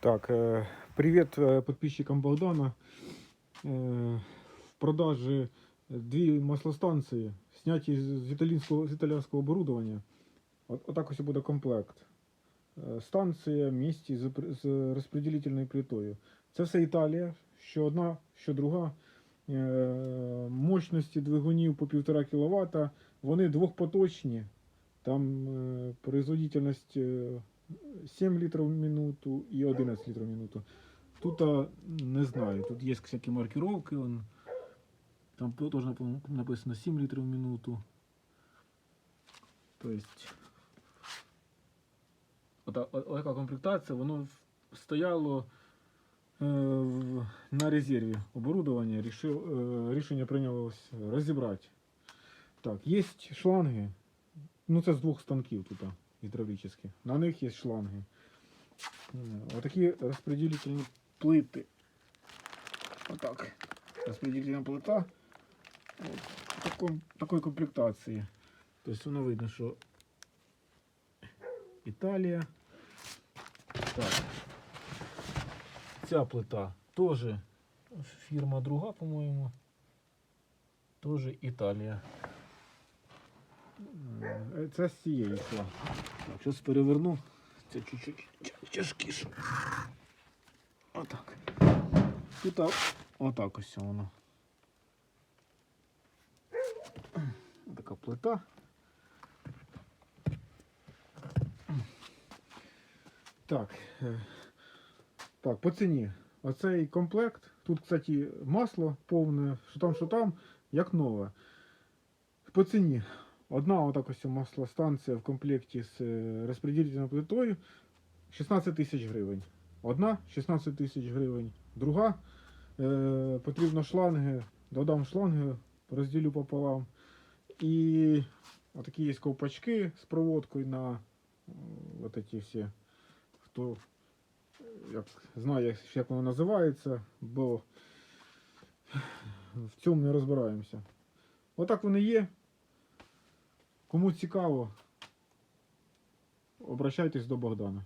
Так, э, привет э, подписчикам Богдана. Э, В продаже дві маслостанції, зняті з з італійського, з італійського оборудовання. От, отак ось і буде комплект. Е, Станція в місті з, пр- з розподілительною плитою. Це все Італія, що одна, що друга. Е, Мощності двигунів по 1,5 кВт. Вони двохпоточні. Там е, производительність е, 7 літрів в минуту і 11 літрів в минуту. Тут не знаю, тут є всякі маркировки. Он, там теж написано 7 літрів в минуту. Тобто, отака комплектація, воно стояло е, на резерві оборудовання. Рішив, е, рішення прийнялось розібрати. Так, є шланги. Ну, це з двох станків тут а. На них є шланги. Е, Отакі розподілительні плити. Отак. Розподілительна плита. От, в таком, такої комплектації. Тобто воно видно, що Італія. Так. Ця плита теж фірма друга, по-моєму. Теж Італія. Це з цієї йшла. Так, зараз переверну. Це чуть-чуть тяжкіше. Отак. Тут отак ось воно. Така плита. Так. е, Так, по ціні. Оцей комплект. Тут, кстати, масло повне, що там, що там, як нове. По ціні. Одна отак ось маслостанція в комплекті з е, розподілительною плитою 16 тисяч гривень. Одна 16 тисяч гривень. Друга е, потрібно шланги, додам шланги, розділю пополам. І отакі є ковпачки з проводкою на от ці всі, хто як, знає, як воно називається, бо в цьому не розбираємося. Отак вони є. Кому цікаво, обращайтесь до Богдана.